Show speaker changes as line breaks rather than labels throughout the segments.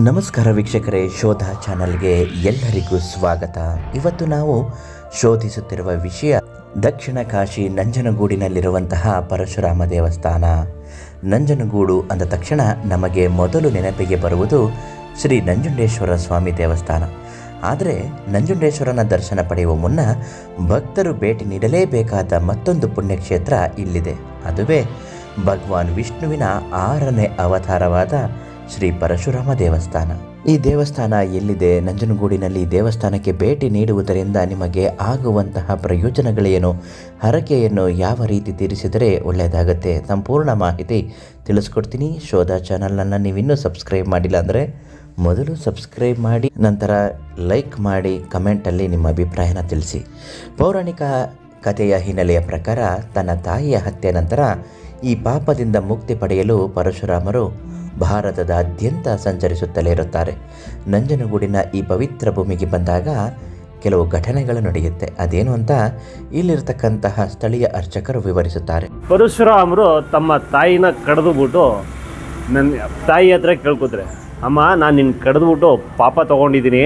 ನಮಸ್ಕಾರ ವೀಕ್ಷಕರೇ, ಶೋಧ ಚಾನಲ್ಗೆ ಎಲ್ಲರಿಗೂ ಸ್ವಾಗತ. ಇವತ್ತು ನಾವು ಶೋಧಿಸುತ್ತಿರುವ ವಿಷಯ, ದಕ್ಷಿಣ ಕಾಶಿ ನಂಜನಗೂಡಿನಲ್ಲಿರುವಂತಹ ಪರಶುರಾಮ ದೇವಸ್ಥಾನ. ನಂಜನಗೂಡು ಅಂದ ತಕ್ಷಣ ನಮಗೆ ಮೊದಲು ನೆನಪಿಗೆ ಬರುವುದು ಶ್ರೀ ನಂಜುಂಡೇಶ್ವರ ಸ್ವಾಮಿ ದೇವಸ್ಥಾನ. ಆದರೆ ನಂಜುಂಡೇಶ್ವರನ ದರ್ಶನ ಪಡೆಯುವ ಮುನ್ನ ಭಕ್ತರು ಭೇಟಿ ನೀಡಲೇಬೇಕಾದ ಮತ್ತೊಂದು ಪುಣ್ಯಕ್ಷೇತ್ರ ಇಲ್ಲಿದೆ. ಅದುವೇ ಭಗವಾನ್ ವಿಷ್ಣುವಿನ ಆರನೇ ಅವತಾರವಾದ ಶ್ರೀ ಪರಶುರಾಮ ದೇವಸ್ಥಾನ. ಈ ದೇವಸ್ಥಾನ ಎಲ್ಲಿದೆ? ನಂಜನಗೂಡಿನಲ್ಲಿ ದೇವಸ್ಥಾನಕ್ಕೆ ಭೇಟಿ ನೀಡುವುದರಿಂದ ನಿಮಗೆ ಆಗುವಂತಹ ಪ್ರಯೋಜನಗಳೇನು? ಹರಕೆಯನ್ನು ಯಾವ ರೀತಿ ತೀರಿಸಿದರೆ ಒಳ್ಳೆಯದಾಗತ್ತೆ? ಸಂಪೂರ್ಣ ಮಾಹಿತಿ ತಿಳಿಸ್ಕೊಡ್ತೀನಿ. ಶೋಧ ಚಾನಲನ್ನು ನೀವಿನ್ನೂ ಸಬ್ಸ್ಕ್ರೈಬ್ ಮಾಡಿಲ್ಲ ಅಂದರೆ ಮೊದಲು ಸಬ್ಸ್ಕ್ರೈಬ್ ಮಾಡಿ, ನಂತರ ಲೈಕ್ ಮಾಡಿ, ಕಮೆಂಟಲ್ಲಿ ನಿಮ್ಮ ಅಭಿಪ್ರಾಯನ ತಿಳಿಸಿ. ಪೌರಾಣಿಕ ಕಥೆಯ ಹಿನ್ನೆಲೆಯ ಪ್ರಕಾರ ತನ್ನ ತಾಯಿಯ ಹತ್ಯೆ ನಂತರ ಈ ಪಾಪದಿಂದ ಮುಕ್ತಿ ಪಡೆಯಲು ಪರಶುರಾಮರು ಭಾರತದಾದ್ಯಂತ ಸಂಚರಿಸುತ್ತಲೇ ಇರುತ್ತಾರೆ. ನಂಜನಗೂಡಿನ ಈ ಪವಿತ್ರ ಭೂಮಿಗೆ ಬಂದಾಗ ಕೆಲವು ಘಟನೆಗಳು ನಡೆಯುತ್ತೆ. ಅದೇನು ಅಂತ ಇಲ್ಲಿರ್ತಕ್ಕಂತಹ ಸ್ಥಳೀಯ ಅರ್ಚಕರು ವಿವರಿಸುತ್ತಾರೆ.
ಪರಶುರಾಮರು ತಮ್ಮ ತಾಯಿನ ಕಡಿದುಬಿಟ್ಟು ನನ್ನ ತಾಯಿ ಹತ್ರ ಕೇಳ್ಕೊತಾರೆ ಅಮ್ಮ, ನಾನು ನಿನ್ನ ಕಡಿದ್ಬಿಟ್ಟು ಪಾಪ ತೊಗೊಂಡಿದ್ದೀನಿ.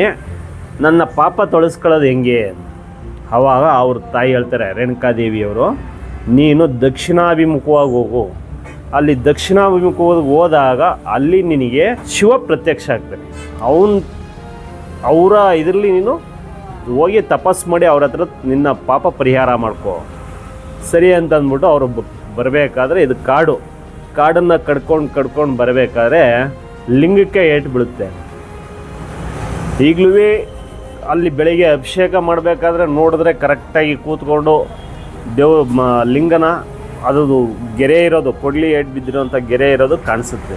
ನನ್ನ ಪಾಪ ತೊಳಸ್ಕೊಳ್ಳೋದು ಹೆಂಗೆ? ಅವಾಗ ಅವ್ರ ತಾಯಿ ಹೇಳ್ತಾರೆ, ರೇಣುಕಾದೇವಿಯವರು, ನೀನು ದಕ್ಷಿಣಾಭಿಮುಖವಾಗಿ ಹೋಗು. ಅಲ್ಲಿ ದಕ್ಷಿಣಾಭಿಮುಖ ಹೋದಾಗ ಅಲ್ಲಿ ನಿನಗೆ ಶಿವ ಪ್ರತ್ಯಕ್ಷ ಆಗ್ತದೆ ಅವನ್ ಅವರ ಇದರಲ್ಲಿ ನೀನು ಹೋಗಿ ತಪಸ್ ಮಾಡಿ ಅವ್ರ ಹತ್ರ ನಿನ್ನ ಪಾಪ ಪರಿಹಾರ ಮಾಡ್ಕೋ. ಸರಿ ಅಂತ ಅಂದ್ಬಿಟ್ಟು ಅವರು ಬರಬೇಕಾದ್ರೆ ಇದು ಕಾಡು. ಕಾಡನ್ನು ಕಡ್ಕೊಂಡು ಕಡ್ಕೊಂಡು ಬರಬೇಕಾದ್ರೆ ಲಿಂಗಕ್ಕೆ ಏಟು ಬೀಳುತ್ತೆ. ಈಗಲೂ ಅಲ್ಲಿ ಬೆಳಿಗ್ಗೆ ಅಭಿಷೇಕ ಮಾಡಬೇಕಾದ್ರೆ ನೋಡಿದ್ರೆ ಕರೆಕ್ಟಾಗಿ ಕೂತ್ಕೊಂಡು ದೇವ್ ಲಿಂಗನ ಅದು ಗೆರೆ ಇರೋದು, ಕೊಡ್ಲಿ ಏಟು ಬಿದ್ದಿರೋಂಥ ಗೆರೆ ಇರೋದು ಕಾಣಿಸುತ್ತೆ.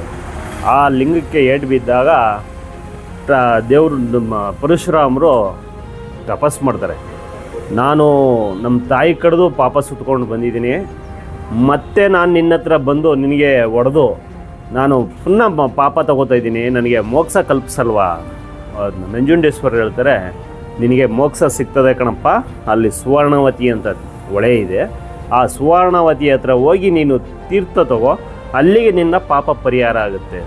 ಆ ಲಿಂಗಕ್ಕೆ ಏಟು ಬಿದ್ದಾಗ ದೇವರು ನಮ್ಮ ಪರಶುರಾಮರು ತಪಸ್ ಮಾಡ್ತಾರೆ. ನಾನು ನಮ್ಮ ತಾಯಿ ಕಡ್ದು ಪಾಪ ಸುತ್ಕೊಂಡು ಬಂದಿದ್ದೀನಿ. ಮತ್ತೆ ನಾನು ನಿನ್ನ ಹತ್ರ ಬಂದು ನಿನಗೆ ಒಡೆದು ನಾನು ಪುನಃ ಪಾಪ ತಗೋತಾ ಇದ್ದೀನಿ. ನನಗೆ ಮೋಕ್ಷ ಕಲ್ಪಿಸಲ್ವಾ? ನಂಜುಂಡೇಶ್ವರ ಹೇಳ್ತಾರೆ, ನಿನಗೆ ಮೋಕ್ಷ ಸಿಗ್ತದೆ ಕಣಪ್ಪ. ಅಲ್ಲಿ ಸುವರ್ಣವತಿ ಅಂತ ಹೊಳೆ ಇದೆ. ಆ ಸುವರ್ಣವತಿ ಹತ್ರ ಹೋಗಿ ನೀನು ತೀರ್ಥ ತಗೋ, ಅಲ್ಲಿಗೆ ನಿನ್ನ ಪಾಪ ಪರಿಹಾರ ಆಗುತ್ತೆ.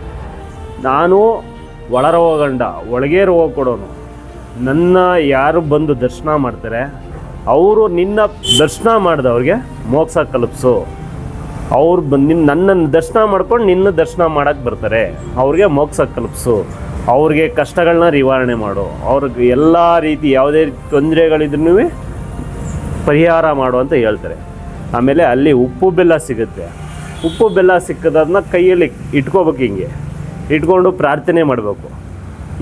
ನಾನು ಒಳರೋಗಂಡ, ಒಳಗೆ ರೋಗ ಕೊಡೋನು. ನನ್ನ ಯಾರು ಬಂದು ದರ್ಶನ ಮಾಡ್ತಾರೆ, ಅವರು ನಿನ್ನ ದರ್ಶನ ಮಾಡಿದವ್ರಿಗೆ ಮೋಕ್ಷ ಕಲಪಿಸು. ಅವ್ರು ಬಂದು ನಿನ್ನ ನನ್ನನ್ನು ದರ್ಶನ ಮಾಡ್ಕೊಂಡು ನಿನ್ನ ದರ್ಶನ ಮಾಡಕ್ಕೆ ಬರ್ತಾರೆ. ಅವ್ರಿಗೆ ಮೋಕ್ಷ ಕಲ್ಪಿಸು. ಅವ್ರಿಗೆ ಕಷ್ಟಗಳನ್ನ ನಿವಾರಣೆ ಮಾಡು. ಅವ್ರಿಗೆ ಎಲ್ಲ ರೀತಿ ಯಾವುದೇ ತೊಂದರೆಗಳಿದ್ರು ಪರಿಹಾರ ಮಾಡು ಅಂತ ಹೇಳ್ತಾರೆ. ಆಮೇಲೆ ಅಲ್ಲಿ ಉಪ್ಪು ಬೆಲ್ಲ ಸಿಗುತ್ತೆ. ಉಪ್ಪು ಬೆಲ್ಲ ಸಿಕ್ಕದನ್ನ ಕೈಯಲ್ಲಿ ಇಟ್ಕೋಬೇಕು ಹಿಂಗೆ. ಇಟ್ಕೊಂಡು ಪ್ರಾರ್ಥನೆ ಮಾಡಬೇಕು.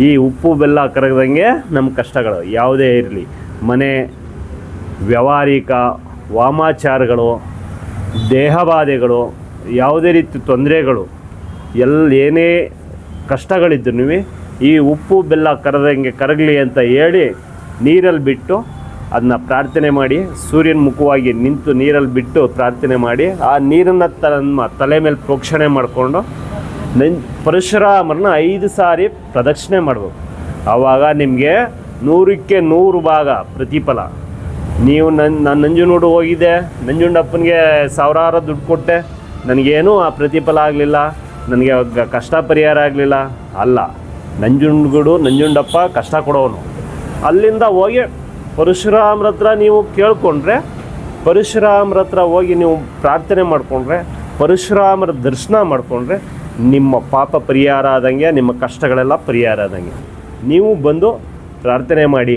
ಈ ಉಪ್ಪು ಬೆಲ್ಲ ಕರಗದಂಗೆ ನಮ್ಮ ಕಷ್ಟಗಳು ಯಾವುದೇ ಇರಲಿ. ಮನೆ, ವ್ಯಾವಹಾರಿಕ, ವಾಮಾಚಾರಗಳು, ದೇಹಬಾಧೆಗಳು, ಯಾವುದೇ ರೀತಿ ತೊಂದರೆಗಳು ಎಲ್ಲ ಏನೇ ಕಷ್ಟಗಳಿದ್ರು ಈ ಉಪ್ಪು ಬೆಲ್ಲ ಕರದಂಗೆ ಕರಗಲಿ ಅಂತ ಹೇಳಿ ನೀರಲ್ಲಿ ಬಿಟ್ಟು ಅದನ್ನ ಪ್ರಾರ್ಥನೆ ಮಾಡಿ ಸೂರ್ಯನ ಮುಖವಾಗಿ ನಿಂತು ನೀರಲ್ಲಿ ಬಿಟ್ಟು ಪ್ರಾರ್ಥನೆ ಮಾಡಿ ಆ ನೀರನ್ನು ತನ್ನ ತಲೆ ಮೇಲೆ ಪ್ರೋಕ್ಷಣೆ ಮಾಡಿಕೊಂಡು ನೆನ್ ಪರಶುರಾಮರನ್ನ ಐದು ಸಾರಿ ಪ್ರದಕ್ಷಿಣೆ ಮಾಡಬೇಕು. ಆವಾಗ ನಿಮಗೆ ನೂರಕ್ಕೆ ನೂರು ಭಾಗ ಪ್ರತಿಫಲ. ನೀವು ನನ್ನ ನಾನು ನಂಜುನೂಡು ಹೋಗಿದ್ದೆ ನಂಜುಂಡಪ್ಪನಿಗೆ ಸಾವಿರಾರು ದುಡ್ಡು ಕೊಟ್ಟೆ, ನನಗೇನೂ ಆ ಪ್ರತಿಫಲ ಆಗಲಿಲ್ಲ, ನನಗೆ ಕಷ್ಟ ಪರಿಹಾರ ಆಗಲಿಲ್ಲ. ಅಲ್ಲ, ನಂಜುಂಡ್ಗುಡು, ನಂಜುಂಡಪ್ಪ ಕಷ್ಟ ಕೊಡೋನು. ಅಲ್ಲಿಂದ ಹೋಗಿ ಪರಶುರಾಮರ ಹತ್ರ ನೀವು ಕೇಳಿಕೊಂಡ್ರೆ ಪರಶುರಾಮ್ರ ಹತ್ರ ಹೋಗಿ ನೀವು ಪ್ರಾರ್ಥನೆ ಮಾಡಿಕೊಂಡ್ರೆ, ಪರಶುರಾಮರ ದರ್ಶನ ಮಾಡಿಕೊಂಡ್ರೆ, ನಿಮ್ಮ ಪಾಪ ಪರಿಹಾರ ಆದಂಗೆ, ನಿಮ್ಮ ಕಷ್ಟಗಳೆಲ್ಲ ಪರಿಹಾರ ಆದಂಗೆ. ನೀವು ಬಂದು ಪ್ರಾರ್ಥನೆ ಮಾಡಿ,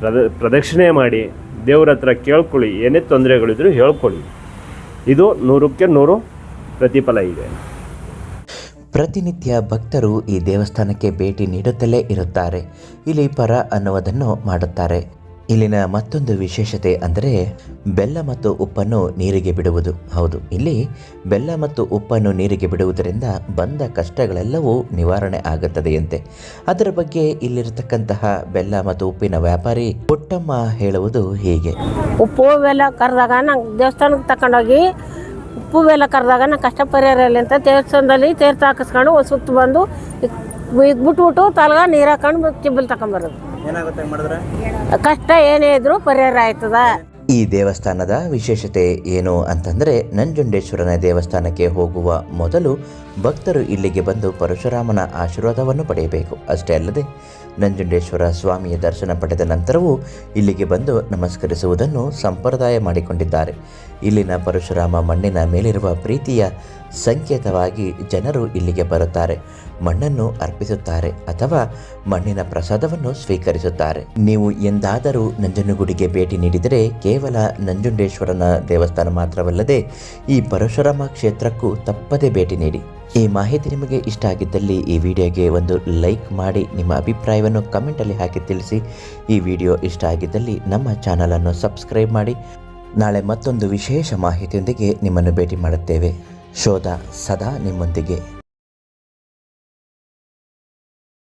ಪ್ರದ, ಪ್ರದಕ್ಷಿಣೆ ಮಾಡಿ, ದೇವ್ರ ಹತ್ರ ಕೇಳ್ಕೊಳ್ಳಿ, ಏನೇ ತೊಂದರೆಗಳಿದ್ರು ಹೇಳ್ಕೊಳ್ಳಿ. ಇದು ನೂರಕ್ಕೆ ನೂರು ಪ್ರತಿಫಲ ಇದೆ.
ಪ್ರತಿನಿತ್ಯ ಭಕ್ತರು ಈ ದೇವಸ್ಥಾನಕ್ಕೆ ಭೇಟಿ ನೀಡುತ್ತಲೇ ಇರುತ್ತಾರೆ. ಇಲ್ಲಿ ಪರ ಅನ್ನುವುದನ್ನು ಮಾಡುತ್ತಾರೆ. ಇಲ್ಲಿನ ಮತ್ತೊಂದು ವಿಶೇಷತೆ ಅಂದರೆ ಬೆಲ್ಲ ಮತ್ತು ಉಪ್ಪನ್ನು ನೀರಿಗೆ ಬಿಡುವುದು. ಹೌದು, ಇಲ್ಲಿ ಬೆಲ್ಲ ಮತ್ತು ಉಪ್ಪನ್ನು ನೀರಿಗೆ ಬಿಡುವುದರಿಂದ ಬಂದ ಕಷ್ಟಗಳೆಲ್ಲವೂ ನಿವಾರಣೆ ಆಗುತ್ತದೆಯಂತೆ. ಅದರ ಬಗ್ಗೆ ಇಲ್ಲಿರತಕ್ಕಂತಹ ಬೆಲ್ಲ ಮತ್ತು ಉಪ್ಪಿನ ವ್ಯಾಪಾರಿ ಪುಟ್ಟಮ್ಮ ಹೇಳುವುದು ಹೀಗೆ.
ಉಪ್ಪು ಬೆಲ್ಲ ಕರೆದಾಗ ನಂಗೆ ದೇವಸ್ಥಾನಕ್ಕೆ ತಕೊಂಡೋಗಿ ಉಪ್ಪು ಬೆಲ್ಲ ಕರೆದಾಗ ನಂಗೆ ಕಷ್ಟ ಪರಿಹಾರ ಇಲ್ಲ ಅಂತ ದೇವಸ್ಥಾನದಲ್ಲಿ ತೀರ್ಥ ಹಾಕಿಸ್ಕೊಂಡು ಸುತ್ತು ಬಂದು ಈಗ ಬಿಟ್ಬಿಟ್ಟು ತಲಗ ನೀರು ಹಾಕೊಂಡು ಚಿಬ್ಬಲ್ ತಗೊಂಬರೋದು
ಏನಾಗುತ್ತೆ ಮಾಡಿದ್ರೆ?
ಕಷ್ಟ ಏನೇ ಇದ್ರೂ ಪರಿಹಾರ ಆಯ್ತದ.
ಈ ದೇವಸ್ಥಾನದ ವಿಶೇಷತೆ ಏನು ಅಂತಂದರೆ ನಂಜುಂಡೇಶ್ವರನ ದೇವಸ್ಥಾನಕ್ಕೆ ಹೋಗುವ ಮೊದಲು ಭಕ್ತರು ಇಲ್ಲಿಗೆ ಬಂದು ಪರಶುರಾಮನ ಆಶೀರ್ವಾದವನ್ನು ಪಡೆಯಬೇಕು. ಅಷ್ಟೇ ಅಲ್ಲದೆ ನಂಜುಂಡೇಶ್ವರ ಸ್ವಾಮಿಯ ದರ್ಶನ ಪಡೆದ ನಂತರವೂ ಇಲ್ಲಿಗೆ ಬಂದು ನಮಸ್ಕರಿಸುವುದನ್ನು ಸಂಪ್ರದಾಯ ಮಾಡಿಕೊಂಡಿದ್ದಾರೆ. ಇಲ್ಲಿನ ಪರಶುರಾಮ ಮಣ್ಣಿನ ಮೇಲಿರುವ ಪ್ರೀತಿಯ ಸಂಕೇತವಾಗಿ ಜನರು ಇಲ್ಲಿಗೆ ಬರುತ್ತಾರೆ. ಮಣ್ಣನ್ನು ಅರ್ಪಿಸುತ್ತಾರೆ ಅಥವಾ ಮಣ್ಣಿನ ಪ್ರಸಾದವನ್ನು ಸ್ವೀಕರಿಸುತ್ತಾರೆ. ನೀವು ಎಂದಾದರೂ ನಂಜನಗುಡಿಗೆ ಭೇಟಿ ನೀಡಿದರೆ ಕೇವಲ ನಂಜುಂಡೇಶ್ವರನ ದೇವಸ್ಥಾನ ಮಾತ್ರವಲ್ಲದೆ ಈ ಪರಶುರಾಮ ಕ್ಷೇತ್ರಕ್ಕೂ ತಪ್ಪದೇ ಭೇಟಿ ನೀಡಿ. ಈ ಮಾಹಿತಿ ನಿಮಗೆ ಇಷ್ಟ ಆಗಿದ್ದಲ್ಲಿ ಈ ವಿಡಿಯೋಗೆ ಒಂದು ಲೈಕ್ ಮಾಡಿ, ನಿಮ್ಮ ಅಭಿಪ್ರಾಯವನ್ನು ಕಮೆಂಟಲ್ಲಿ ಹಾಕಿ ತಿಳಿಸಿ. ಈ ವಿಡಿಯೋ ಇಷ್ಟ ಆಗಿದ್ದಲ್ಲಿ ನಮ್ಮ ಚಾನಲನ್ನು ಸಬ್ಸ್ಕ್ರೈಬ್ ಮಾಡಿ. ನಾಳೆ ಮತ್ತೊಂದು ವಿಶೇಷ ಮಾಹಿತಿಯೊಂದಿಗೆ ನಿಮ್ಮನ್ನು ಭೇಟಿ ಮಾಡುತ್ತೇವೆ. ಶೋಧ ಸದಾ ನಿಮ್ಮೊಂದಿಗೆ.